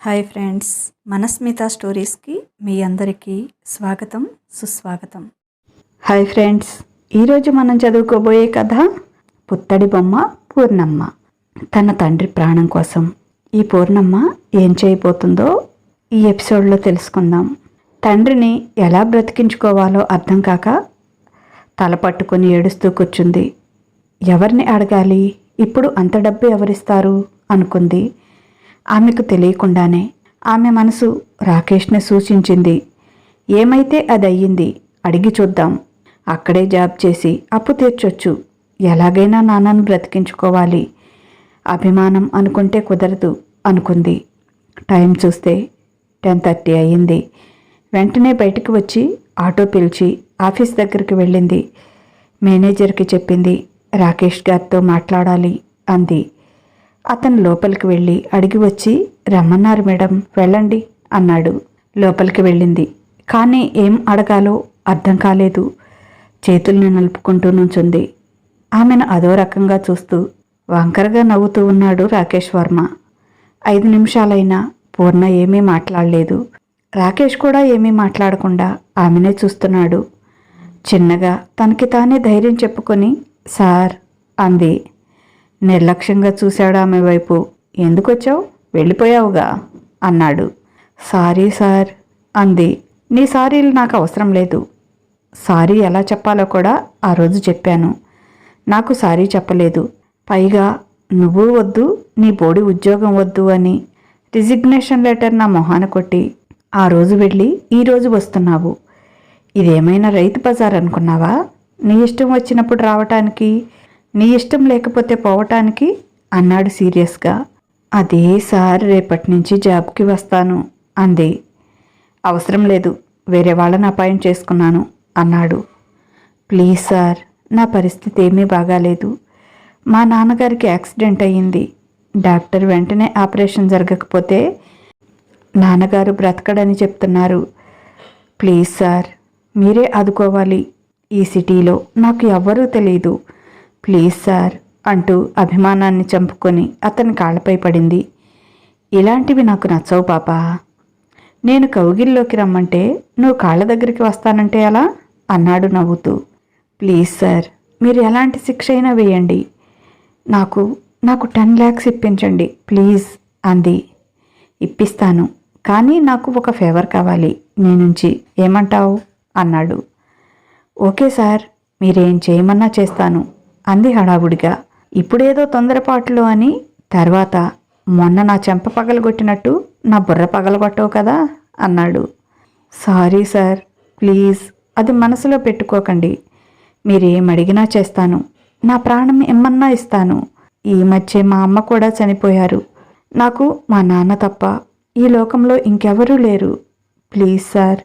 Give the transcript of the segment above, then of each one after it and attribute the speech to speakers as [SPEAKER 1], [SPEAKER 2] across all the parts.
[SPEAKER 1] Hi friends మనస్మిత స్టోరీస్కి మీ అందరికీ స్వాగతం సుస్వాగతం. హాయ్ ఫ్రెండ్స్ ఈరోజు మనం చదువుకోబోయే కథ పుత్తడి బొమ్మ పూర్ణమ్మ. తన తండ్రి ప్రాణం కోసం ఈ పూర్ణమ్మ ఏం చేయబోతుందో ఈ ఎపిసోడ్లో తెలుసుకుందాం. తండ్రిని ఎలా బ్రతికించుకోవాలో అర్థం కాక తల పట్టుకొని ఏడుస్తూ కూర్చుంది. ఎవరిని అడగాలి? ఇప్పుడు అంత డబ్బు ఎవరిస్తారు? అనుకుంది. ఆమెకు తెలియకుండానే ఆమె మనసు రాకేష్ని సూచించింది. ఏమైతే అది అయ్యింది అడిగి చూద్దాం. అక్కడే జాబ్ చేసి అప్పు తీర్చొచ్చు. ఎలాగైనా నాన్నను బ్రతికించుకోవాలి. అభిమానం అనుకుంటే కుదరదు అనుకుంది. టైం చూస్తే టెన్ థర్టీ అయ్యింది. వెంటనే బయటికి వచ్చి ఆటో పిలిచి ఆఫీస్ దగ్గరికి వెళ్ళింది. మేనేజర్కి చెప్పింది రాకేష్ గారితో మాట్లాడాలి అంది. అతను లోపలికి వెళ్ళి అడిగి వచ్చి రమ్మన్నారు మేడం వెళ్ళండి అన్నాడు. లోపలికి వెళ్ళింది. కానీ ఏం అడగాలో అర్థం కాలేదు. చేతుల్ని నలుపుకుంటూ నుంచుంది. ఆమెను అదో రకంగా చూస్తూ వంకరగా నవ్వుతూ ఉన్నాడు రాకేష్ వర్మ. ఐదు నిమిషాలైనా పూర్ణ ఏమీ మాట్లాడలేదు. రాకేష్ కూడా ఏమీ మాట్లాడకుండా ఆమెనే చూస్తున్నాడు. చిన్నగా తనకి తానే ధైర్యం చెప్పుకొని సార్ అంది. నిర్లక్ష్యంగా చూశాడు ఆమె వైపు. ఎందుకొచ్చావు? వెళ్ళిపోయావుగా? అన్నాడు. సారీ సార్ అంది. నీ సారీలు నాకు అవసరం లేదు. సారీ ఎలా చెప్పాలో కూడా ఆ రోజు చెప్పాను. నాకు సారీ చెప్పలేదు. పైగా నువ్వు వద్దు నీ బోడి ఉద్యోగం వద్దు అని రిజిగ్నేషన్ లెటర్ నా మొహాన కొట్టి ఆ రోజు వెళ్ళి ఈ రోజు వస్తున్నావు. ఇదేమైనా రైతు బజార్ అనుకున్నావా? నీ ఇష్టం వచ్చినప్పుడు రావటానికి నీ ఇష్టం లేకపోతే పోవటానికి? అన్నాడు సీరియస్గా. అదే సార్ రేపటి నుంచి జాబ్కి వస్తాను అంది. అవసరం లేదు వేరే వాళ్ళని అపాయింట్ చేసుకున్నాను అన్నాడు. ప్లీజ్ సార్ నా పరిస్థితి ఏమీ బాగాలేదు. మా నాన్నగారికి యాక్సిడెంట్ అయ్యింది. డాక్టర్ వెంటనే ఆపరేషన్ జరగకపోతే నాన్నగారు బ్రతకడని చెప్తున్నారు. ప్లీజ్ సార్ మీరే ఆదుకోవాలి. ఈ సిటీలో నాకు ఎవ్వరూ తెలియదు ప్లీజ్ సార్ అంటూ అభిమానాన్ని చంపుకొని అతని కాళ్ళపై పడింది. ఇలాంటివి నాకు నచ్చవు పాపా. నేను కౌగిల్లోకి రమ్మంటే నువ్వు కాళ్ళ దగ్గరికి వస్తానంటే ఎలా? అన్నాడు నవ్వుతూ. ప్లీజ్ సార్ మీరు ఎలాంటి శిక్ష అయినా వేయండి. నాకు నాకు టెన్ ల్యాక్స్ ఇప్పించండి ప్లీజ్ అంది. ఇప్పిస్తాను కానీ నాకు ఒక ఫేవర్ కావాలి నీ నుంచి. ఏమంటావు? అన్నాడు. ఓకే సార్ మీరేం చేయమన్నా చేస్తాను. అంది హడావుడిగా. ఇప్పుడేదో తొందరపాటులో అని తర్వాత మొన్న నా చెంప పగలగొట్టినట్టు నా బుర్ర పగలగొట్టవు కదా అన్నాడు. సారీ సార్ ప్లీజ్ అది మనసులో పెట్టుకోకండి. మీరేం అడిగినా చేస్తాను. నా ప్రాణం ఏమన్నా ఇస్తాను. ఈ మధ్య మా అమ్మ కూడా చనిపోయారు. నాకు మా నాన్న తప్ప ఈ లోకంలో ఇంకెవరూ లేరు. ప్లీజ్ సార్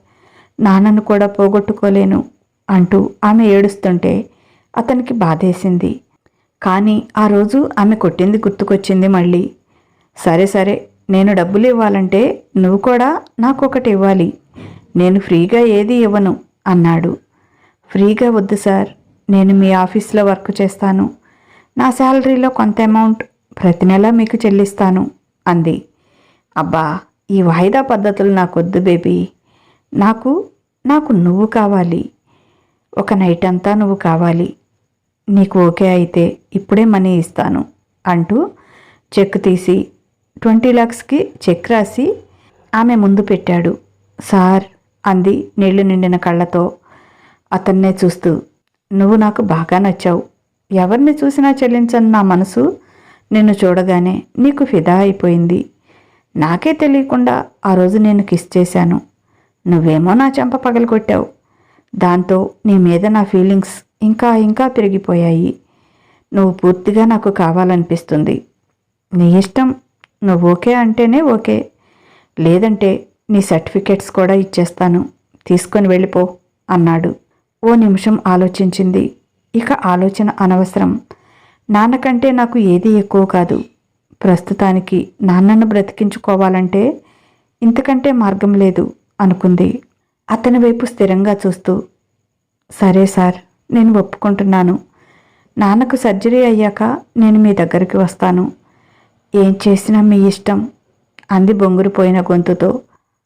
[SPEAKER 1] నాన్నను కూడా పోగొట్టుకోలేను అంటూ ఆమె ఏడుస్తుంటే అతనికి బాధేసింది. కానీ ఆ రోజు ఆమె కొట్టింది గుర్తుకొచ్చింది మళ్ళీ. సరే సరే నేను డబ్బులు ఇవ్వాలంటే నువ్వు కూడా నాకు ఒకటి ఇవ్వాలి. నేను ఫ్రీగా ఏది ఇవ్వను అన్నాడు. ఫ్రీగా వద్దు సార్ నేను మీ ఆఫీస్లో వర్క్ చేస్తాను. నా శాలరీలో కొంత అమౌంట్ ప్రతి నెల మీకు చెల్లిస్తాను అంది. అబ్బా ఈ వాయిదా పద్ధతులు నాకొద్దు బేబీ. నాకు నాకు నువ్వు కావాలి. ఒక నైట్ అంతా నువ్వు కావాలి. నీకు ఓకే అయితే ఇప్పుడే మనీ ఇస్తాను అంటూ చెక్ తీసి ట్వంటీ ల్యాక్స్కి చెక్ రాసి ఆమె ముందు పెట్టాడు. సార్ అంది నీళ్ళు నిండిన కళ్ళతో అతన్నే చూస్తూ. నువ్వు నాకు బాగా నచ్చావు. ఎవరిని చూసినా చెల్లించని నా మనసు నిన్ను చూడగానే నీకు ఫిదా అయిపోయింది. నాకే తెలియకుండా ఆ రోజు నేను కిస్ చేశాను. నువ్వేమో నా చెంప పగలగొట్టావు. దాంతో నీ మీద నా ఫీలింగ్స్ ఇంకా ఇంకా పెరిగిపోయాయి. నువ్వు పూర్తిగా నాకు కావాలనిపిస్తుంది. నీ ఇష్టం నువ్వు ఓకే అంటేనే ఓకే. లేదంటే నీ సర్టిఫికెట్స్ కూడా ఇచ్చేస్తాను. తీసుకొని వెళ్ళిపో అన్నాడు. ఓ నిమిషం ఆలోచించింది. ఇక ఆలోచన అనవసరం. నాన్నకంటే నాకు ఏది ఎక్కువ కాదు. ప్రస్తుతానికి నాన్నను బ్రతికించుకోవాలంటే ఇంతకంటే మార్గం లేదు అనుకుంది. అతని వైపు స్థిరంగా చూస్తూ సరే సార్ నేను ఒప్పుకుంటున్నాను. నాన్నకు సర్జరీ అయ్యాక నేను మీ దగ్గరికి వస్తాను. ఏం చేసినా మీ ఇష్టం అంది బొంగురుపోయిన గొంతుతో.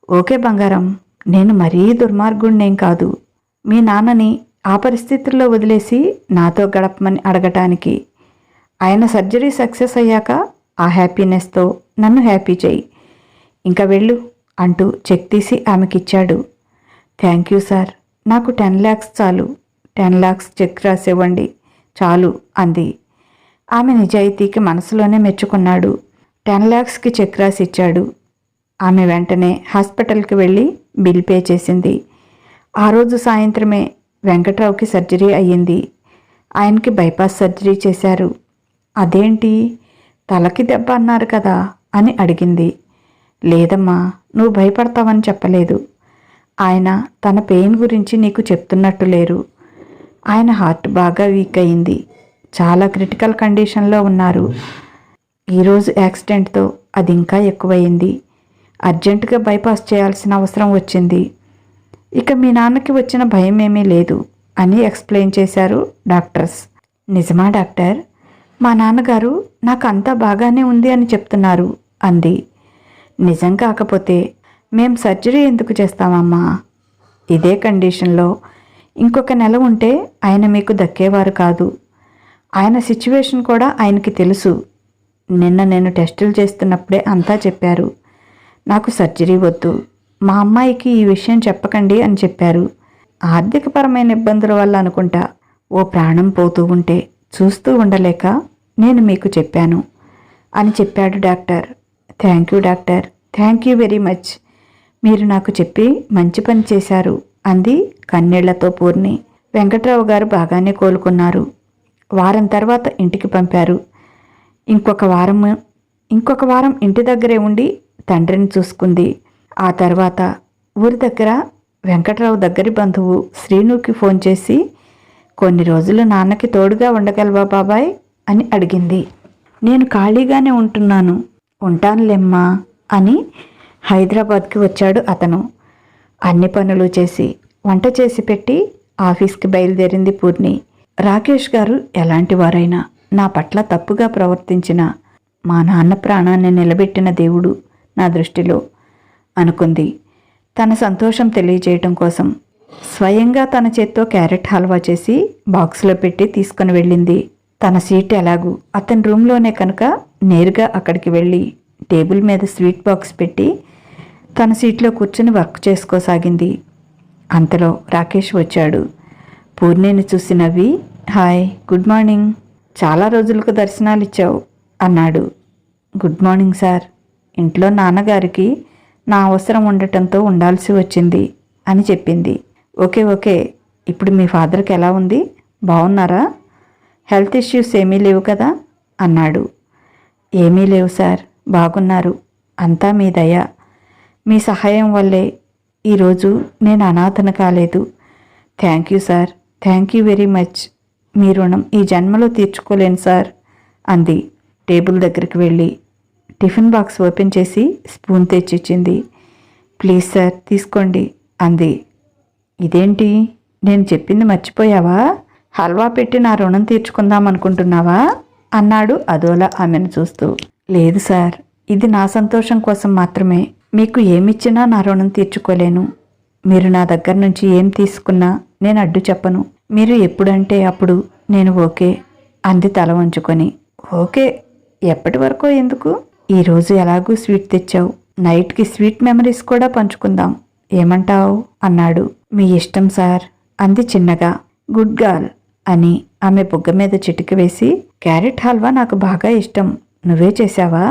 [SPEAKER 1] ఓకే బంగారం నేను మరీ దుర్మార్గుణ్ణేం కాదు. మీ నాన్నని ఆ పరిస్థితుల్లో వదిలేసి నాతో గడపమని అడగటానికి. ఆయన సర్జరీ సక్సెస్ అయ్యాక ఆ హ్యాపీనెస్తో నన్ను హ్యాపీ చేయి. ఇంకా వెళ్ళు అంటూ చెక్ తీసి ఆమెకిచ్చాడు. థ్యాంక్ యూ సార్ నాకు టెన్ ల్యాక్స్ చాలు. టెన్ లాక్స్ చెక్ రాసివ్వండి. చాలు అంది. ఆమె నిజాయితీకి మనసులోనే మెచ్చుకున్నాడు. టెన్ ల్యాక్స్కి చెక్ రాసి ఇచ్చాడు ఆమె వెంటనే హాస్పిటల్కి వెళ్ళి బిల్ పే చేసింది. ఆ రోజు సాయంత్రమే వెంకట్రావుకి సర్జరీ అయ్యింది. ఆయనకి బైపాస్ సర్జరీ చేశారు. అదేంటి? తలకి దెబ్బ అన్నారు కదా అని అడిగింది. లేదమ్మా నువ్వు భయపడతావని చెప్పలేదు. ఆయన తన పెయిన్ గురించి నీకు చెప్తున్నట్టు లేరు. ఆయన హార్ట్ బాగా వీక్ అయింది. చాలా క్రిటికల్ కండిషన్లో ఉన్నారు. ఈరోజు యాక్సిడెంట్తో అది ఇంకా ఎక్కువయింది అర్జెంటుగా బైపాస్ చేయాల్సిన అవసరం వచ్చింది. ఇక మీ నాన్నకి వచ్చిన భయం ఏమీ లేదు అని ఎక్స్ప్లెయిన్ చేశారు డాక్టర్స్. నిజమా డాక్టర్? మా నాన్నగారు నాకు అంతా బాగానే ఉంది అని చెప్తున్నారు అంది. నిజం కాకపోతే మేం సర్జరీ ఎందుకు చేస్తామమ్మా? ఇదే కండిషన్లో ఇంకొక నెల ఉంటే ఆయన మీకు దక్కేవారు కాదు. ఆయన సిచ్యువేషన్ కూడా ఆయనకి తెలుసు. నిన్న నేను టెస్టులు చేస్తున్నప్పుడే అంతా చెప్పారు. నాకు సర్జరీ వద్దు. మా అమ్మాయికి ఈ విషయం చెప్పకండి అని చెప్పారు. ఆర్థికపరమైన ఇబ్బందుల వల్ల అనుకుంటా. ఓ ప్రాణం పోతూ ఉంటే చూస్తూ ఉండలేక నేను మీకు చెప్పాను అని చెప్పాడు doctor. Thank you doctor. Thank you very much. మీరు నాకు చెప్పి మంచి పని చేశారు. అంది కన్నీళ్ళతో పూర్ణి. వెంకట్రావు గారు బాగానే కోలుకున్నారు. వారం తర్వాత ఇంటికి పంపారు. ఇంకొక వారం ఇంకొక వారం ఇంటి దగ్గరే ఉండి తండ్రిని చూసుకుంది. ఆ తర్వాత ఊరి దగ్గర వెంకట్రావు దగ్గరి బంధువు శ్రీనుకి ఫోన్ చేసి కొన్ని రోజులు నాన్నకి తోడుగా ఉండగలవా బాబాయ్? అని అడిగింది. నేను ఖాళీగానే ఉంటున్నాను. ఉంటానులేమ్మా అని హైదరాబాద్కి వచ్చాడు అతను. అన్ని పనులు చేసి వంట చేసి పెట్టి ఆఫీస్కి బయలుదేరింది పూర్ణి. రాకేష్ గారు ఎలాంటి వారైనా నా పట్ల తప్పుగా ప్రవర్తించిన మా నాన్న ప్రాణాన్ని నిలబెట్టిన దేవుడు నా దృష్టిలో అనుకుంది. తన సంతోషం తెలియజేయటం కోసం స్వయంగా తన చేత్తో క్యారెట్ హల్వా చేసి బాక్స్లో పెట్టి తీసుకుని వెళ్ళింది. తన సీట్ ఎలాగూ అతని రూమ్లోనే కనుక నేరుగా అక్కడికి వెళ్ళి టేబుల్ మీద స్వీట్ బాక్స్ పెట్టి తన సీట్లో కూర్చుని వర్క్ చేసుకోసాగింది. అంతలో రాకేష్ వచ్చాడు. పూర్ణిని చూసి నవ్వి హాయ్ గుడ్ మార్నింగ్. చాలా రోజులకు దర్శనాలు ఇచ్చావు అన్నాడు. Good morning sir. ఇంట్లో నాన్నగారికి నా అవసరం ఉండటంతో ఉండాల్సి వచ్చింది అని చెప్పింది. Okay okay. ఇప్పుడు మీ ఫాదర్కి ఎలా ఉంది? బాగున్నారా హెల్త్ ఇష్యూస్ ఏమీ లేవు కదా? అన్నాడు. ఏమీ లేవు సార్. బాగున్నారు. అంతా మీ దయ. మీ సహాయం వల్లే ఈరోజు నేను అనాథన కాలేదు. Thank you sir. Thank you very much. మీ రుణం ఈ జన్మలో తీర్చుకోలేను సార్ అంది. టేబుల్ దగ్గరికి వెళ్ళి టిఫిన్ బాక్స్ ఓపెన్ చేసి స్పూన్ తెచ్చిచ్చింది. ప్లీజ్ సార్ తీసుకోండి అంది. ఇదేంటి? నేను చెప్పింది మర్చిపోయావా? హల్వా పెట్టి నా రుణం తీర్చుకుందాం అనుకుంటున్నావా? అన్నాడు అదోలా ఆమెను చూస్తూ. లేదు సార్ ఇది నా సంతోషం కోసం మాత్రమే. మీకు ఏమిచ్చినా నా రుణం తీర్చుకోలేను. మీరు నా దగ్గర నుంచి ఏం తీసుకున్నా నేను అడ్డు చెప్పను. మీరు ఎప్పుడంటే అప్పుడు నేను ఓకే అంది తల వంచుకొని. ఓకే? ఎప్పటి వరకు ఎందుకు? ఈరోజు ఎలాగూ స్వీట్ తెచ్చావు. నైట్కి స్వీట్ మెమరీస్ కూడా పంచుకుందాం. ఏమంటావు? అన్నాడు. మీ ఇష్టం సార్ అంది చిన్నగా. గుడ్ గర్ల్ అని ఆమె బుగ్గ మీద చిటికి వేసి క్యారెట్ హల్వా నాకు బాగా ఇష్టం. నువ్వే చేశావా?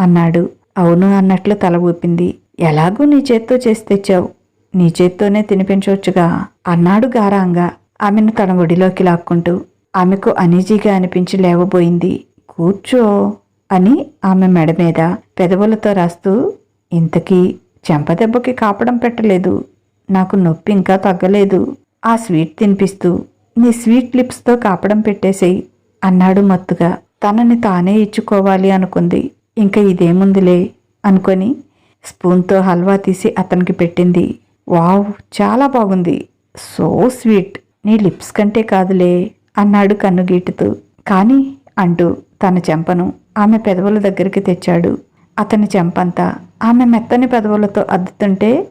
[SPEAKER 1] అన్నాడు. అవును అన్నట్లు తల ఊపింది. ఎలాగూ నీ చేత్తో చేసి తెచ్చావు. నీ చేత్తోనే తినిపించవచ్చుగా అన్నాడు గారాంగా. ఆమెను తన ఒడిలోకి లాక్కుంటూ. ఆమెకు అనీజీగా అనిపించి లేవబోయింది. కూర్చో అని ఆమె మెడ మీద పెదవులతో రాస్తూ ఇంతకీ చెంపదెబ్బకి కాపడం పెట్టలేదు. నాకు నొప్పి ఇంకా తగ్గలేదు. ఆ స్వీట్ తినిపిస్తూ నీ స్వీట్ లిప్స్తో కాపడం పెట్టేసేయి అన్నాడు మత్తుగా. తనని తానే ఇచ్చుకోవాలి అనుకుంది. ఇంకా ఇదేముందిలే అనుకొని స్పూన్తో హల్వా తీసి అతనికి పెట్టింది. వావ్ చాలా బాగుంది. So sweet. నీ లిప్స్ కంటే కాదులే అన్నాడు కన్నుగీటుతూ. కానీ అంటూ తన చెంపను ఆమె పెదవుల దగ్గరికి తెచ్చాడు. అతని చెంపంతా ఆమె మెత్తని పెదవులతో అద్దుతుంటే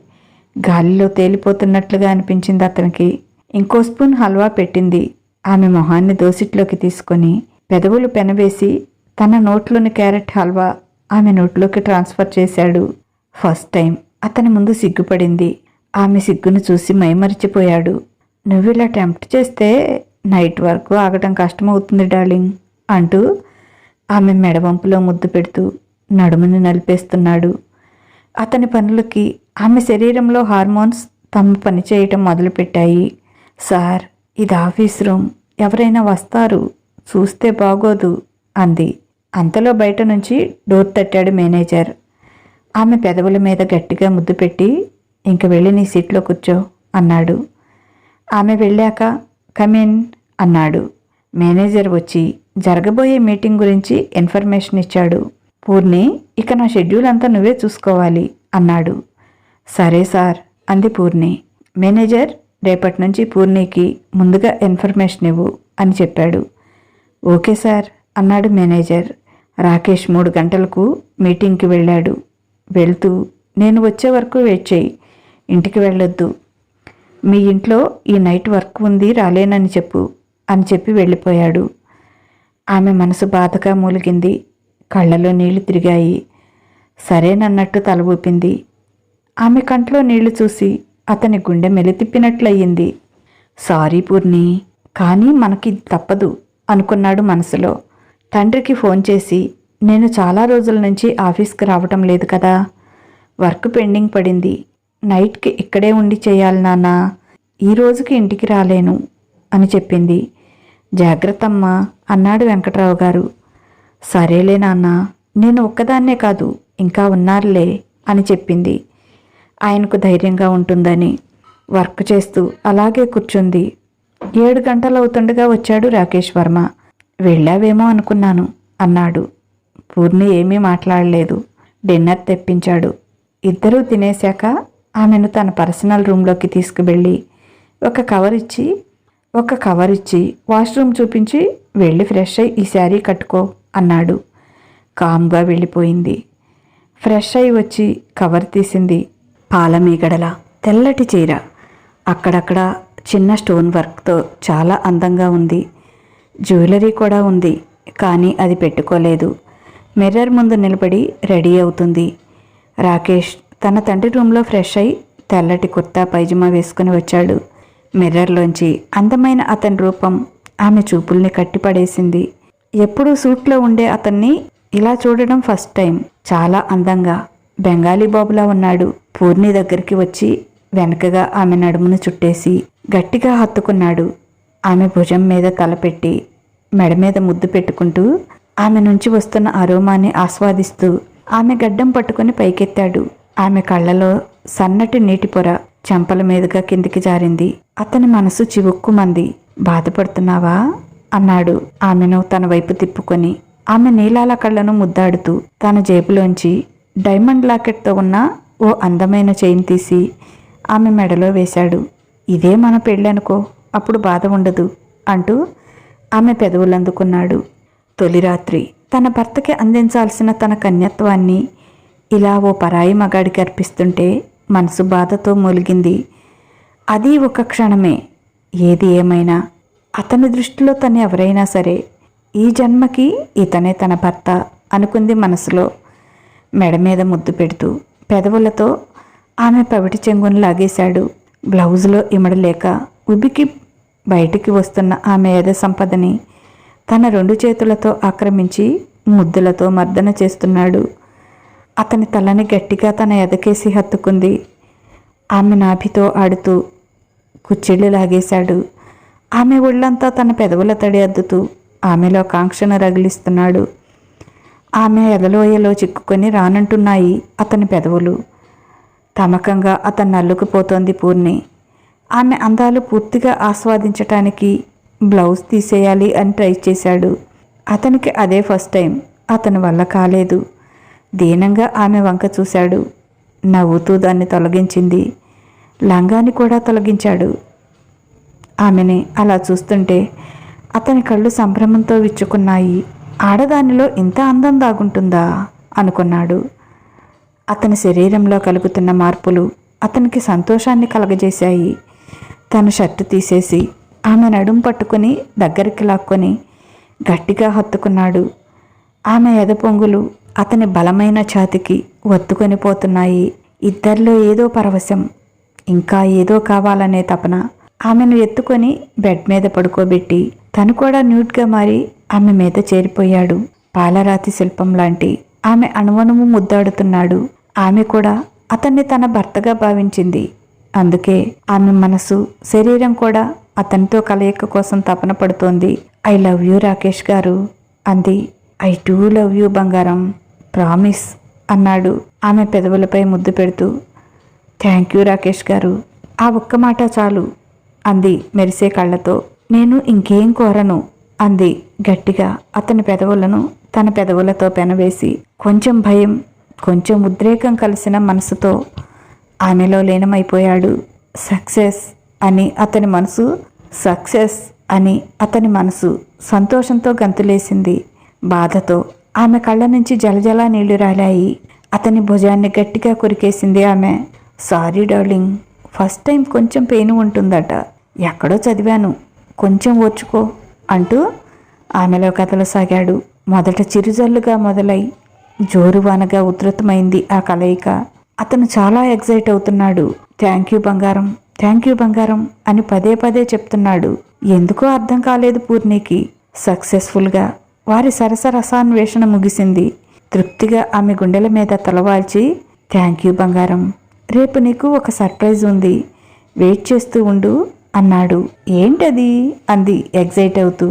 [SPEAKER 1] గాలిలో తేలిపోతున్నట్లుగా అనిపించింది అతనికి. ఇంకో స్పూన్ హల్వా పెట్టింది. ఆమె మొహాన్ని దోసిట్లోకి తీసుకొని పెదవులు పెనవేసి తన నోట్లోని క్యారెట్ హల్వా ఆమె నోట్లోకి ట్రాన్స్ఫర్ చేశాడు. ఫస్ట్ టైం అతని ముందు సిగ్గుపడింది. ఆమె సిగ్గును చూసి మైమరిచిపోయాడు. నువ్వు ఇలా టెంప్ట్ చేస్తే నైట్ వరకు ఆగటం కష్టమవుతుంది డార్లింగ్ అంటూ ఆమె మెడవంపులో ముద్దు పెడుతూ నడుముని నలిపేస్తున్నాడు. అతని పనులకి ఆమె శరీరంలో హార్మోన్స్ తమ పని చేయటం మొదలుపెట్టాయి. సార్ ఇది ఆఫీస్ రూమ్. ఎవరైనా వస్తారు. చూస్తే బాగోదు. అంది. అంతలో బయట నుంచి డోర్ తట్టాడు మేనేజర్. ఆమె పెదవుల మీద గట్టిగా ముద్దు పెట్టి ఇంక వెళ్ళి నీ సీట్లో కూర్చో అన్నాడు. ఆమె వెళ్ళాక కమిన్ అన్నాడు. మేనేజర్ వచ్చి జరగబోయే మీటింగ్ గురించి ఇన్ఫర్మేషన్ ఇచ్చాడు. పూర్ణి ఇక నా షెడ్యూల్ అంతా నువ్వే చూసుకోవాలి అన్నాడు. సరే సార్ అంది పూర్ణి. మేనేజర్ రేపటి నుంచి పూర్ణికి ముందుగా ఇన్ఫర్మేషన్ ఇవ్వు అని చెప్పాడు. ఓకే సార్ అన్నాడు మేనేజర్. రాకేష్ మూడు గంటలకు మీటింగ్కి వెళ్ళాడు. వెళ్తూ నేను వచ్చే వరకు వెయిట్ చేయి ఇంటికి వెళ్ళొద్దు. మీ ఇంట్లో ఈ నైట్ వర్క్ ఉంది రాలేనని చెప్పు అని చెప్పి వెళ్ళిపోయాడు. ఆమె మనసు బాధగా మూలిగింది. కళ్ళలో నీళ్ళు తిరిగాయి. సరేనన్నట్టు తల ఊపింది. ఆమె కంట్లో నీళ్ళు చూసి అతని గుండె మెలితిప్పినట్లయింది. సారీ పూర్ణి కానీ మనకి తప్పదు అనుకున్నాడు మనసులో. తండ్రికి ఫోన్ చేసి నేను చాలా రోజుల నుంచి ఆఫీస్కి రావటం లేదు కదా. వర్క్ పెండింగ్ పడింది. నైట్కి ఇక్కడే ఉండి చేయాలి నాన్న. ఈ రోజుకి ఇంటికి రాలేను అని చెప్పింది. జాగ్రత్తమ్మ అన్నాడు వెంకట్రావు గారు. సరేలే నాన్న. నేను ఒక్కదాన్నే కాదు ఇంకా ఉన్నారులే అని చెప్పింది. ఆయనకు ధైర్యంగా ఉంటుందని. వర్క్ చేస్తూ అలాగే కూర్చుంది. ఏడు గంటలవుతుండగా వచ్చాడు రాకేష్ వర్మ. వెళ్ళావేమో అనుకున్నాను అన్నాడు. పూర్ణి ఏమీ మాట్లాడలేదు. డిన్నర్ తెప్పించాడు. ఇద్దరూ తినేశాక ఆమెను తన పర్సనల్ రూమ్లోకి తీసుకువెళ్ళి ఒక కవర్ ఇచ్చి ఒక కవర్ ఇచ్చి వాష్రూమ్ చూపించి వెళ్ళి ఫ్రెష్ అయి ఈ శారీ కట్టుకో అన్నాడు. కామ్గా వెళ్ళిపోయింది. ఫ్రెష్ అయి వచ్చి కవర్ తీసింది పాలమీగడల తెల్లటి చీర. అక్కడక్కడ చిన్న స్టోన్ వర్క్తో చాలా అందంగా ఉంది. జ్యువెలరీ కూడా ఉంది కానీ అది పెట్టుకోలేదు. మిర్రర్ ముందు నిలబడి రెడీ అవుతుంది. రాకేష్ తన తండ్రి రూమ్లో ఫ్రెష్ అయి తెల్లటి కుర్తా పైజమా వేసుకుని వచ్చాడు. మిర్రర్లోంచి అందమైన అతని రూపం ఆమె చూపుల్ని కట్టిపడేసింది. ఎప్పుడూ సూట్లో ఉండే అతన్ని ఇలా చూడడం ఫస్ట్ టైం. చాలా అందంగా బెంగాలీ బాబులా ఉన్నాడు. పూర్ణి దగ్గరికి వచ్చి వెనకగా ఆమె నడుమును చుట్టేసి గట్టిగా హత్తుకున్నాడు. ఆమె భుజం మీద తలపెట్టి మెడ మీద ముద్దు పెట్టుకుంటూ ఆమె నుంచి వస్తున్న అరోమాని ఆస్వాదిస్తూ ఆమె గడ్డం పట్టుకుని పైకెత్తాడు. ఆమె కళ్ళలో సన్నటి నీటి పొర చెంపల మీదుగా కిందికి జారింది. అతని మనసు చివుక్కుమంది. బాధపడుతున్నావా? అన్నాడు. ఆమెను తన వైపు తిప్పుకొని. ఆమె నీలాల కళ్ళను ముద్దాడుతూ తన జేబులోంచి డైమండ్ లాకెట్తో ఉన్న ఓ అందమైన చైన్ తీసి ఆమె మెడలో వేశాడు. ఇదే మన పెళ్ళనుకో. అప్పుడు బాధ ఉండదు అంటూ ఆమె పెదవులందుకున్నాడు తొలి రాత్రి తన భర్తకి అందించాల్సిన తన కన్యత్వాన్ని ఇలా ఓ పరాయి మగాడికి అర్పిస్తుంటే మనసు బాధతో మూలిగింది. అది ఒక క్షణమే. ఏది ఏమైనా అతని దృష్టిలో తను ఎవరైనా సరే ఈ జన్మకి ఇతనే తన భర్త అనుకుంది మనసులో. మెడ మీద ముద్దు పెడుతూ పెదవులతో ఆమె పవిటి చెంగును లాగేశాడు. బ్లౌజులో ఇమడలేక ఉబికి బయటికి వస్తున్న ఆమె మేధ సంపదని తన రెండు చేతులతో ఆక్రమించి ముద్దులతో మర్దన చేస్తున్నాడు. అతని తలని గట్టిగా తన ఎదకేసి హత్తుకుంది. ఆమె నాభితో ఆడుతూ కుచ్చిళ్ళు లాగేశాడు. ఆమె ఒళ్ళంతా తన పెదవుల తడి అద్దుతూ ఆమెలో కాంక్షను రగిలిస్తున్నాడు. ఆమె ఎదలోయలో చిక్కుకొని రానంటున్నాయి అతని పెదవులు. తమకంగా అతన్ని అల్లుకుపోతోంది పూర్ణి. ఆమె అందాలు పూర్తిగా ఆస్వాదించటానికి బ్లౌజ్ తీసేయాలి అని ట్రై చేశాడు. అతనికి అదే ఫస్ట్ టైం. అతని వల్ల కాలేదు. దీనంగా ఆమె వంక చూశాడు. నవ్వుతూ దాన్ని తొలగించింది. లంగాని కూడా తొలగించాడు. ఆమెని అలా చూస్తుంటే అతని కళ్ళు సంభ్రమంతో విచ్చుకున్నాయి. ఆడదానిలో ఇంత అందం దాగుంటుందా? అనుకున్నాడు. అతని శరీరంలో కలుగుతున్న మార్పులు అతనికి సంతోషాన్ని కలగజేశాయి. తన షర్టు తీసేసి ఆమె నడుం పట్టుకుని దగ్గరికి లాక్కొని గట్టిగా హత్తుకున్నాడు. ఆమె ఎదపొంగులు అతని బలమైన ఛాతికి ఒత్తుకొని పోతున్నాయి. ఇద్దరిలో ఏదో పరవశం ఇంకా ఏదో కావాలనే తపన ఆమెను ఎత్తుకొని బెడ్ మీద పడుకోబెట్టి తను కూడా న్యూట్గా మారి ఆమె మీద చేరిపోయాడు. పాలరాతి శిల్పం లాంటి ఆమె అణువణువు ముద్దాడుతున్నాడు. ఆమె కూడా అతన్ని తన భర్తగా భావించింది. అందుకే ఆమె మనసు శరీరం కూడా అతనితో కలయిక కోసం తపన పడుతోంది. ఐ లవ్ యూ రాకేష్ గారు. అంది. ఐ టూ లవ్ యూ బంగారం. ప్రామిస్ అన్నాడు. ఆమె పెదవులపై ముద్దు పెడుతూ. థ్యాంక్ యూ రాకేష్ గారు. ఆ ఒక్క మాట చాలు అంది మెరిసే కళ్ళతో. నేను ఇంకేం కోరను అంది గట్టిగా. అతని పెదవులను తన పెదవులతో పెనవేసి. కొంచెం భయం కొంచెం ఉద్రేకం కలిసిన మనసుతో ఆమెలో లీనమైపోయాడు. సక్సెస్ అని అతని మనసు సక్సెస్ అని అతని మనసు సంతోషంతో గంతులేసింది. బాధతో ఆమె కళ్ళ నుంచి జలజలా నీళ్ళు రాలాయి. అతని భుజాన్ని గట్టిగా కొరికేసింది ఆమె. సారీ డార్లింగ్ ఫస్ట్ టైం కొంచెం పెయిన్ ఉంటుందట. ఎక్కడో చదివాను. కొంచెం ఓర్చుకో అంటూ ఆమెలో కథలసాగాడు మొదట చిరుజల్లుగా మొదలై జోరువానగా ఉధృతమైంది ఆ కలయిక. అతను చాలా ఎగ్జైట్ అవుతున్నాడు. థ్యాంక్ యూ బంగారం థ్యాంక్ యూ బంగారం అని పదే పదే చెప్తున్నాడు. ఎందుకో అర్థం కాలేదు పూర్ణికి. సక్సెస్ఫుల్గా వారి సరస రసాన్వేషణ ముగిసింది. తృప్తిగా ఆమె గుండెల మీద తలవాల్చి థ్యాంక్ యూ బంగారం రేపు నీకు ఒక సర్ప్రైజ్ ఉంది. వెయిట్ చేస్తూ ఉండు అన్నాడు. ఏంటది? అంది ఎగ్జైట్ అవుతూ.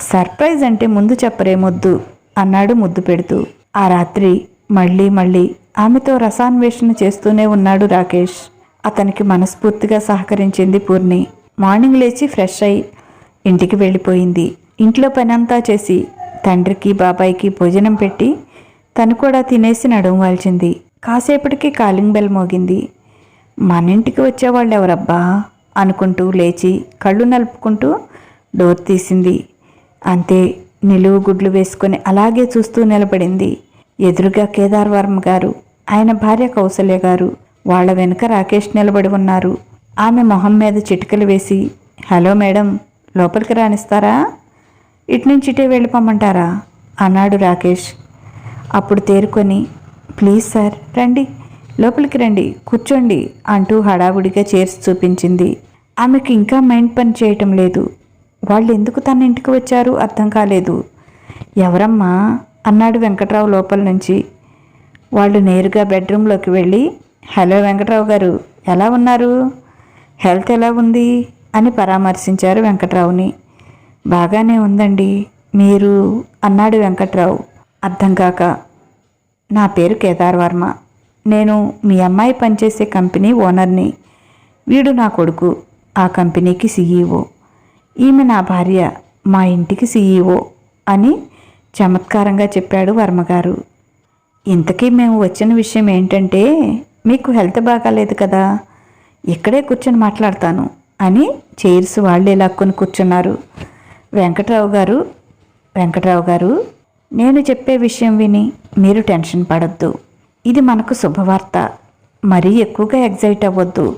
[SPEAKER 1] సర్ప్రైజ్ అంటే ముందు చెప్పరేమొద్దు అన్నాడు ముద్దు పెడుతూ. ఆ రాత్రి మళ్ళీ మళ్ళీ ఆమెతో రసాన్వేషణ చేస్తూనే ఉన్నాడు రాకేష్. అతనికి మనస్ఫూర్తిగా సహకరించింది పూర్ణి. మార్నింగ్ లేచి ఫ్రెష్ అయి ఇంటికి వెళ్ళిపోయింది. ఇంట్లో పనంతా చేసి తండ్రికి బాబాయికి భోజనం పెట్టి తను కూడా తినేసి నడుము వాల్చింది. కాసేపటికి కాలింగ్ బెల్ మోగింది. మన ఇంటికి వచ్చేవాళ్ళు ఎవరబ్బా అనుకుంటూ లేచి కళ్ళు నలుపుకుంటూ డోర్ తీసింది. అంతే నిలువు గుడ్లు వేసుకొని అలాగే చూస్తూ నిలబడింది. ఎదురుగా కేదార్ వర్మ గారు ఆయన భార్య కౌసల్య గారు వాళ్ళ వెనుక రాకేష్ నిలబడి ఉన్నారు. ఆమె మొహం మీద చిటికలు వేసి హలో మేడం లోపలికి రాణిస్తారా ఇటు నుంచి వెళ్ళిపోమంటారా? అన్నాడు రాకేష్. అప్పుడు తేరుకొని ప్లీజ్ సార్ రండి లోపలికి రండి కూర్చోండి అంటూ హడావుడిగా చేర్చి చూపించింది. ఆమెకు ఇంకా మైండ్ పని చేయటం లేదు. వాళ్ళు ఎందుకు తన ఇంటికి వచ్చారు అర్థం కాలేదు. ఎవరమ్మా? అన్నాడు వెంకట్రావు లోపల నుంచి. వాళ్ళు నేరుగా బెడ్రూమ్లోకి వెళ్ళి హలో వెంకట్రావు గారు ఎలా ఉన్నారు? హెల్త్ ఎలా ఉంది? అని పరామర్శించారు వెంకట్రావుని. బాగానే ఉందండి మీరు అన్నాడు వెంకట్రావు. అర్థం కాక నా పేరు కేదార్ వర్మ. నేను మీ అమ్మాయి పనిచేసే కంపెనీ ఓనర్ని. వీడు నా కొడుకు ఆ కంపెనీకి సీఈఓ. ఈమె నా భార్య మా ఇంటికి సీఈఓ అని చమత్కారంగా చెప్పాడు వర్మగారు. ఇంతకీ మేము వచ్చిన విషయం ఏంటంటే మీకు హెల్త్ బాగాలేదు కదా ఇక్కడే కూర్చొని మాట్లాడతాను అని చైర్స్ వాళ్ళే లాక్కొని కూర్చున్నారు. వెంకట్రావు గారు వెంకట్రావు గారు నేను చెప్పే విషయం విని మీరు టెన్షన్ పడద్దు. ఇది మనకు శుభవార్త. మరీ ఎక్కువగా ఎగ్జైట్ అవ్వద్దు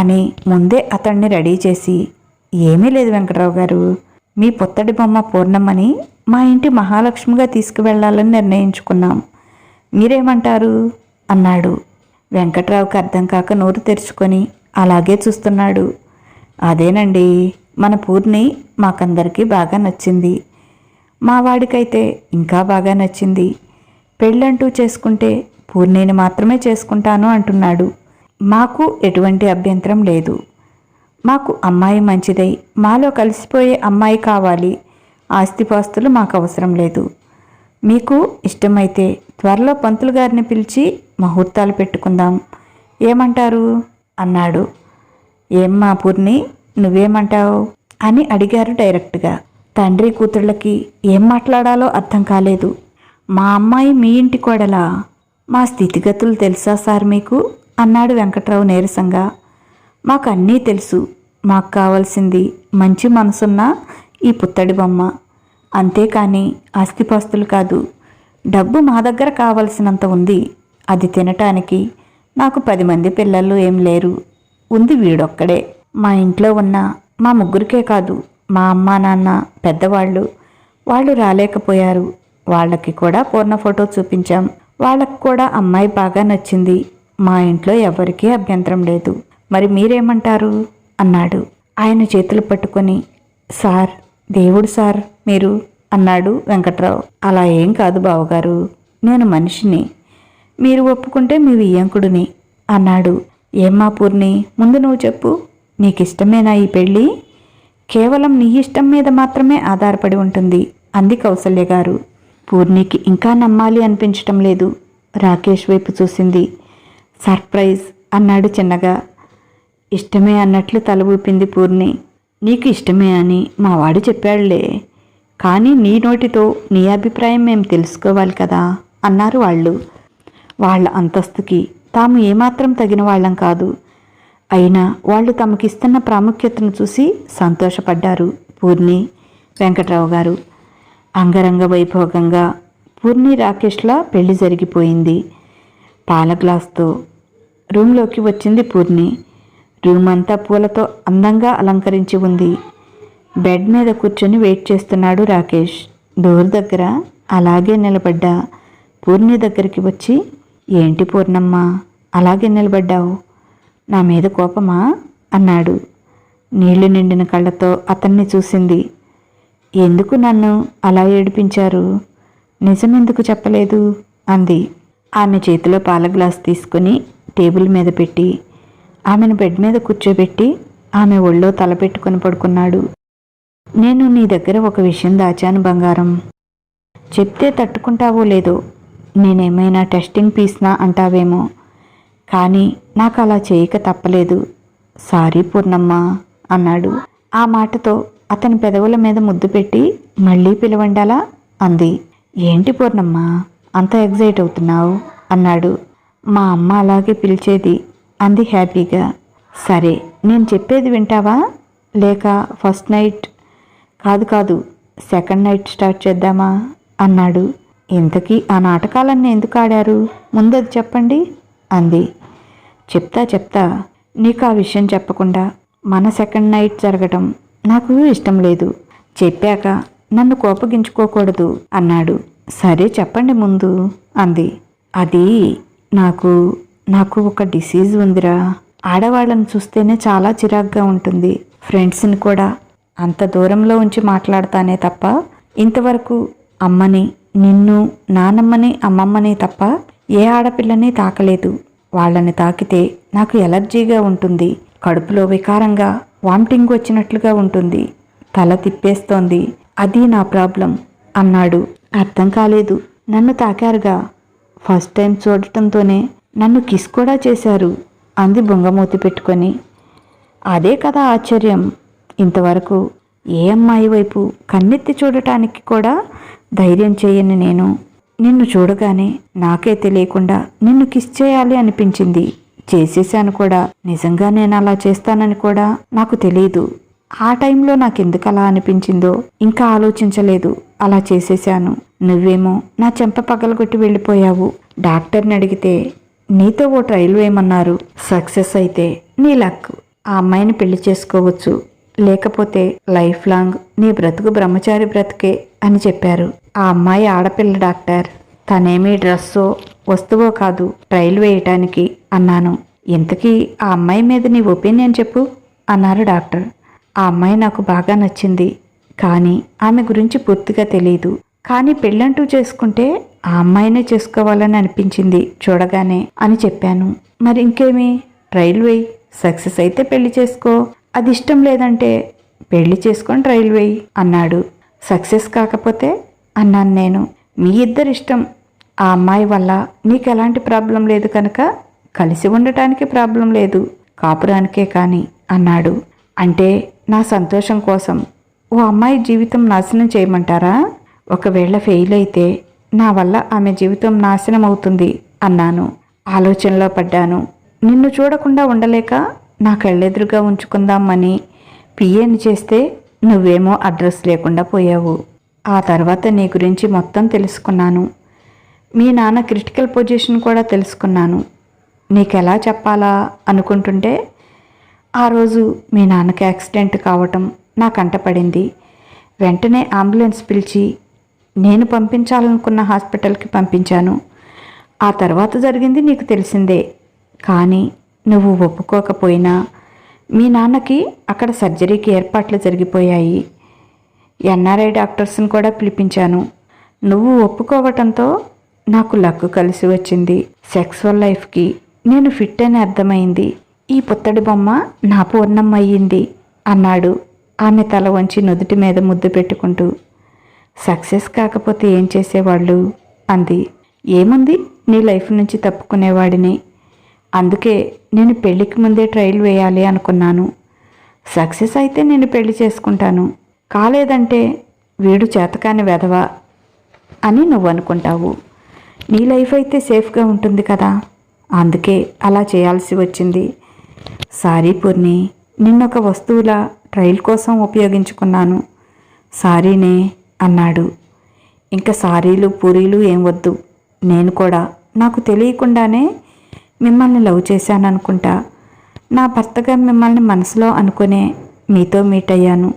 [SPEAKER 1] అని ముందే అతన్ని రెడీ చేసి ఏమీ లేదు వెంకట్రావు గారు మీ పొత్తడి బొమ్మ పూర్ణమ్మని మా ఇంటి మహాలక్ష్మిగా తీసుకువెళ్ళాలని నిర్ణయించుకున్నాం. మీరేమంటారు? అన్నాడు. వెంకట్రావుకి అర్థం కాక నోరు తెరుచుకొని అలాగే చూస్తున్నాడు. అదేనండి మన పూర్ణి మాకందరికీ బాగా నచ్చింది. మా వాడికైతే ఇంకా బాగా నచ్చింది. పెళ్ళంటూ చేసుకుంటే పూర్ణిని మాత్రమే చేసుకుంటాను అంటున్నాడు. మాకు ఎటువంటి అభ్యంతరం లేదు. మాకు అమ్మాయి మంచిదై మాలో కలిసిపోయే అమ్మాయి కావాలి. ఆస్తిపాస్తులు మాకు అవసరం లేదు. మీకు ఇష్టమైతే త్వరలో పంతులు గారిని పిలిచి ముహూర్తాలు పెట్టుకుందాం. ఏమంటారు? అన్నాడు. ఏమ్మా పూర్ణి నువ్వేమంటావు? అని అడిగారు డైరెక్ట్గా. తండ్రి కూతుళ్ళకి ఏం మాట్లాడాలో అర్థం కాలేదు. మా అమ్మాయి మీ ఇంటి కోడలా? మా స్థితిగతులు తెలుసా సార్ మీకు? అన్నాడు వెంకట్రావు నీరసంగా. మాకు అన్నీ తెలుసు. మాకు కావాల్సింది మంచి మనసున్న ఈ పుత్తడి బొమ్మ. అంతేకాని ఆస్తిపాస్తులు కాదు. డబ్బు మా దగ్గర కావలసినంత ఉంది. అది తినటానికి నాకు పది మంది పిల్లలు ఏం లేరు. ఉంది వీడొక్కడే. మా ఇంట్లో ఉన్న మా ముగ్గురికే కాదు. మా అమ్మ నాన్న పెద్దవాళ్ళు. వాళ్ళు రాలేకపోయారు. వాళ్ళకి కూడా పూర్ణ ఫోటో చూపించాం. వాళ్ళకు కూడా అమ్మాయి బాగా నచ్చింది. మా ఇంట్లో ఎవరికీ అభ్యంతరం లేదు. మరి మీరేమంటారు? అన్నాడు. ఆయన చేతులు పట్టుకొని సార్ దేవుడు సార్ మీరు అన్నాడు వెంకట్రావు. అలా ఏం కాదు బావగారు నేను మనిషిని. మీరు ఒప్పుకుంటే మీ వియ్యంకుడిని అన్నాడు. ఏమ్మా పూర్ణి ముందు నువ్వు చెప్పు. నీకిష్టమేనా ఈ పెళ్ళి? కేవలం నీ ఇష్టం మీద మాత్రమే ఆధారపడి ఉంటుంది. అంది కౌసల్య గారు. పూర్ణికి ఇంకా నమ్మాలి అనిపించటం లేదు. రాకేష్ వైపు చూసింది. సర్ప్రైజ్ అన్నాడు చిన్నగా. ఇష్టమే అన్నట్లు తల ఊపింది పూర్ణి. నీకు ఇష్టమే అని మా వాడు చెప్పాడులే. కానీ నీ నోటితో నీ అభిప్రాయం మేము తెలుసుకోవాలి కదా అన్నారు వాళ్ళు. వాళ్ళ అంతస్తుకి తాము ఏమాత్రం తగిన వాళ్ళం కాదు. అయినా వాళ్ళు తమకిస్తున్న ప్రాముఖ్యతను చూసి సంతోషపడ్డారు పూర్ణి వెంకట్రావు గారు. అంగరంగ వైభోగంగా పూర్ణి రాకేష్ల పెళ్ళి జరిగిపోయింది. పాల గ్లాస్తో రూమ్లోకి వచ్చింది పూర్ణి. రూమ్ అంతా పూలతో అందంగా అలంకరించి ఉంది. బెడ్ మీద కూర్చొని వెయిట్ చేస్తున్నాడు రాకేష్. డోర్ దగ్గర అలాగే నిలబడ్డా. పూర్ణి దగ్గరికి వచ్చి ఏంటి పూర్ణమ్మ అలాగే నిలబడ్డావు? నా మీద కోపమా? అన్నాడు. నీళ్ళు నిండిన కళ్ళతో అతన్ని చూసింది. ఎందుకు నన్ను అలా ఏడిపించారు? నిజమెందుకు చెప్పలేదు? అంది. ఆమె చేతిలో పాల గ్లాస్ తీసుకుని టేబుల్ మీద పెట్టి ఆమెను బెడ్ మీద కూర్చోబెట్టి ఆమె ఒళ్ళో తలపెట్టుకుని పడుకున్నాడు. నేను నీ దగ్గర ఒక విషయం దాచాను బంగారం. చెప్తే తట్టుకుంటావో లేదో నేనేమైనా టెస్టింగ్ పీస్నా అంటావేమో. కానీ నాకు అలా చేయక తప్పలేదు. సారీ పూర్ణమ్మ అన్నాడు. ఆ మాటతో అతని పెదవుల మీద ముద్దు పెట్టి మళ్ళీ పిలవండాలా? అంది. ఏంటి పూర్ణమ్మ అంత ఎగ్జైట్ అవుతున్నావు? అన్నాడు. మా అమ్మ అలాగే పిలిచేది అంది హ్యాపీగా. సరే నేను చెప్పేది వింటావా? లేక ఫస్ట్ నైట్? కాదు కాదు సెకండ్ నైట్ స్టార్ట్ చేద్దామా? అన్నాడు. ఇంతకీ ఆ నాటకాలన్నీ ఎందుకు ఆడారు? ముందది చెప్పండి అంది. చెప్తా చెప్తా. నీకు ఆ విషయం చెప్పకుండా మన సెకండ్ నైట్ జరగటం నాకు ఇష్టం లేదు. చెప్పాక నన్ను కోపగించుకోకూడదు అన్నాడు. సరే చెప్పండి ముందు అంది. అది నాకు నాకు ఒక డిసీజ్ ఉందిరా. ఆడవాళ్ళని చూస్తేనే చాలా చిరాగ్గా ఉంటుంది. ఫ్రెండ్స్ని కూడా. అంత దూరంలో ఉంచి మాట్లాడతానే తప్ప ఇంతవరకు అమ్మని నిన్ను నానమ్మని అమ్మమ్మని తప్ప ఏ ఆడపిల్లని తాకలేదు. వాళ్ళని తాకితే నాకు ఎలర్జీగా ఉంటుంది. కడుపులో వికారంగా వామిటింగ్ వచ్చినట్లుగా ఉంటుంది. తల తిప్పేస్తోంది. అది నా ప్రాబ్లం అన్నాడు. అర్థం కాలేదు. నన్ను తాకారుగా. ఫస్ట్ టైం చూడటంతోనే నన్ను కిస్ కూడా చేశారు అంది బొంగమూతి పెట్టుకొని. అదే కదా ఆశ్చర్యం. ఇంతవరకు ఏ అమ్మాయి వైపు కన్నెత్తి చూడటానికి కూడా ధైర్యం చేయని నేను. నిన్ను చూడగానే నాకే తెలియకుండా నిన్ను కిస్ చేయాలి అనిపించింది. చేసేసాను కూడా. నిజంగా నేను అలా చేస్తానని కూడా నాకు తెలియదు ఆ టైంలో నాకెందుకు అలా అనిపించిందో ఇంకా ఆలోచించలేదు. అలా చేసేశాను. నువ్వేమో నా చెంప పగలగొట్టి వెళ్ళిపోయావు. డాక్టర్ని అడిగితే నీతో ఓ ట్రైల్ వేయమన్నారు. సక్సెస్ అయితే నీ లక్. ఆ అమ్మాయిని పెళ్ళి చేసుకోవచ్చు. లేకపోతే లైఫ్ లాంగ్ నీ బ్రతుకు బ్రహ్మచారి బ్రతుకే అని చెప్పారు. ఆ అమ్మాయి ఆడపిల్ల డాక్టర్. తనేమీ డ్రెస్సో వస్తువో కాదు ట్రైల్ వేయటానికి అన్నాను. ఇంతకీ ఆ అమ్మాయి మీద నీ ఒపీనియన్ చెప్పు అన్నారు డాక్టర్. ఆ అమ్మాయి నాకు బాగా నచ్చింది. కానీ ఆమె గురించి పూర్తిగా తెలియదు కానీ పెళ్ళంటూ చేసుకుంటే ఆ అమ్మాయినే చేసుకోవాలని అనిపించింది చూడగానే అని చెప్పాను. మరి ఇంకేమి? ట్రైల్ వేయి సక్సెస్ అయితే పెళ్ళి చేసుకో. అది ఇష్టం లేదంటే పెళ్ళి చేసుకొని ట్రైల్ వేయి అన్నాడు. సక్సెస్ కాకపోతే అన్నాను నేను. మీ ఇద్దరు ఇష్టం. ఆ అమ్మాయి వల్ల నీకు ఎలాంటి ప్రాబ్లం లేదు కనుక కలిసి ఉండటానికి ప్రాబ్లం లేదు. కాపురానికే కానీ అన్నాడు. అంటే నా సంతోషం కోసం. ఓ అమ్మాయి జీవితం నాశనం చేయమంటారా? ఒకవేళ ఫెయిల్ అయితే నా వల్ల ఆమె జీవితం నాశనం అవుతుంది అన్నాను. ఆలోచనలో పడ్డాను. నిన్ను చూడకుండా ఉండలేక నా కళ్ళెదురుగా ఉంచుకుందామని పిఏని చేస్తే నువ్వేమో అడ్రస్ లేకుండా పోయావు. ఆ తర్వాత నీ గురించి మొత్తం తెలుసుకున్నాను. మీ నాన్న క్రిటికల్ పొజిషన్ కూడా తెలుసుకున్నాను. నీకెలా ఎలా చెప్పాలా అనుకుంటుంటే ఆ రోజు మీ నాన్నకి యాక్సిడెంట్ కావటం నా కంటపడింది వెంటనే అంబులెన్స్ పిలిచి నేను పంపించాలనుకున్న హాస్పిటల్కి పంపించాను. ఆ తర్వాత జరిగింది నీకు తెలిసిందే. కానీ నువ్వు ఒప్పుకోకపోయినా మీ నాన్నకి అక్కడ సర్జరీకి ఏర్పాట్లు జరిగిపోయాయి. ఎన్ఆర్ఐ డాక్టర్స్ని కూడా పిలిపించాను. నువ్వు ఒప్పుకోవటంతో నాకు లక్కు కలిసి వచ్చింది. సెక్స్వల్ లైఫ్కి నేను ఫిట్ అని అర్థమైంది. ఈ పుత్తడి బొమ్మ నా పూర్ణం అయ్యింది అన్నాడు. ఆమె తల వంచి నుదుటి మీద ముద్దు పెట్టుకుంటూ. సక్సెస్ కాకపోతే ఏం చేసేవాళ్ళు? అంది. ఏముంది? నీ లైఫ్ నుంచి తప్పుకునేవాడిని. అందుకే నేను పెళ్ళికి ముందే ట్రైల్ వేయాలి అనుకున్నాను. సక్సెస్ అయితే నేను పెళ్ళి చేసుకుంటాను. కాలేదంటే వీడు చేతకాని వెధవా అని నువ్వు అనుకుంటావు. నీ లైఫ్ అయితే సేఫ్గా ఉంటుంది కదా? అందుకే అలా చేయాల్సి వచ్చింది. సారీ పూర్ణి నిన్నొక వస్తువుల ట్రైల్ కోసం ఉపయోగించుకున్నాను. సారీనే అన్నాడు. ఇంకా సారీలు పూరీలు ఏం వద్దు. నేను కూడా. నాకు తెలియకుండానే మిమ్మల్ని లవ్ చేశాను అనుకుంటా నా భర్తగా మిమ్మల్ని మనసులో అనుకునే మీతో మీట్ అయ్యాను.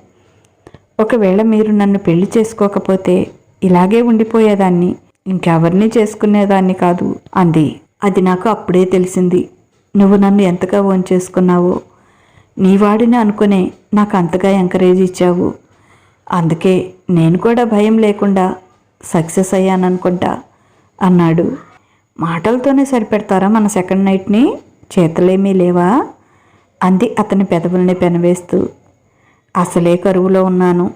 [SPEAKER 1] ఒకవేళ మీరు నన్ను పెళ్ళి చేసుకోకపోతే ఇలాగే ఉండిపోయేదాన్ని. ఇంకెవరిని చేసుకునేదాన్ని కాదు అంది. అది నాకు అప్పుడే తెలిసింది. నువ్వు నన్ను ఎంతగా ఓన్ చేసుకున్నావో నీ వాడిని అనుకునే నాకు అంతగా ఎంకరేజ్ ఇచ్చావు. అందుకే నేను కూడా భయం లేకుండా సక్సెస్ అయ్యాననుకుంటా అన్నాడు. మాటలతోనే సరిపెడతారా మన సెకండ్ నైట్ని? చేతలేమీ లేవా? అంది అతని పెదవుల్ని పెనవేస్తూ. అసలే కరువులో ఉన్నాను.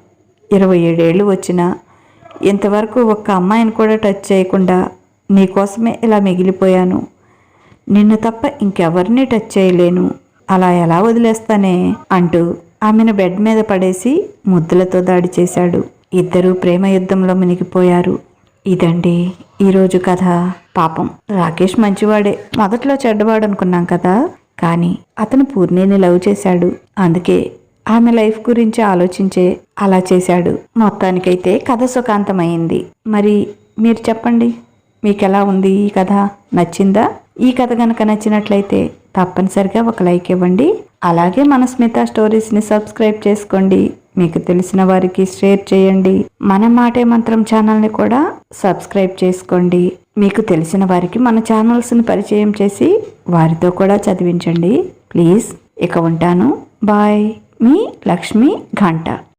[SPEAKER 1] ఇరవై ఏడేళ్ళు వచ్చినా ఇంతవరకు ఒక్క అమ్మాయిని కూడా టచ్ చేయకుండా నీకోసమే ఇలా మిగిలిపోయాను. నిన్ను తప్ప ఇంకెవరిని టచ్ చేయలేను. అలా ఎలా వదిలేస్తానే? అంటూ ఆమెను బెడ్ మీద పడేసి ముద్దులతో దాడి చేశాడు. ఇద్దరూ ప్రేమ యుద్ధంలో మునిగిపోయారు. ఇదండి ఈరోజు కథ. పాపం. రాకేష్ మంచివాడే. మొదట్లో చెడ్డవాడు అనుకున్నాం కదా. కానీ అతను పూర్ణిని లవ్ చేశాడు. అందుకే ఆమె లైఫ్ గురించి ఆలోచించే అలా చేశాడు. మొత్తానికైతే కథ సుఖాంతమైంది. మరి మీరు చెప్పండి. మీకు ఎలా ఉంది ఈ కథ? నచ్చిందా? ఈ కథ కనుక నచ్చినట్లయితే తప్పనిసరిగా ఒక లైక్ ఇవ్వండి. అలాగే మన స్మిత స్టోరీస్ని సబ్స్క్రైబ్ చేసుకోండి. మీకు తెలిసిన వారికి షేర్ చేయండి. మన మాటే మంత్రం ఛానల్ని కూడా సబ్స్క్రైబ్ చేసుకోండి. మీకు తెలిసిన వారికి మన ఛానల్స్ని పరిచయం చేసి వారితో కూడా చదివించండి. ప్లీజ్ ఇక ఉంటాను. బాయ్. మీ లక్ష్మి ఘంట.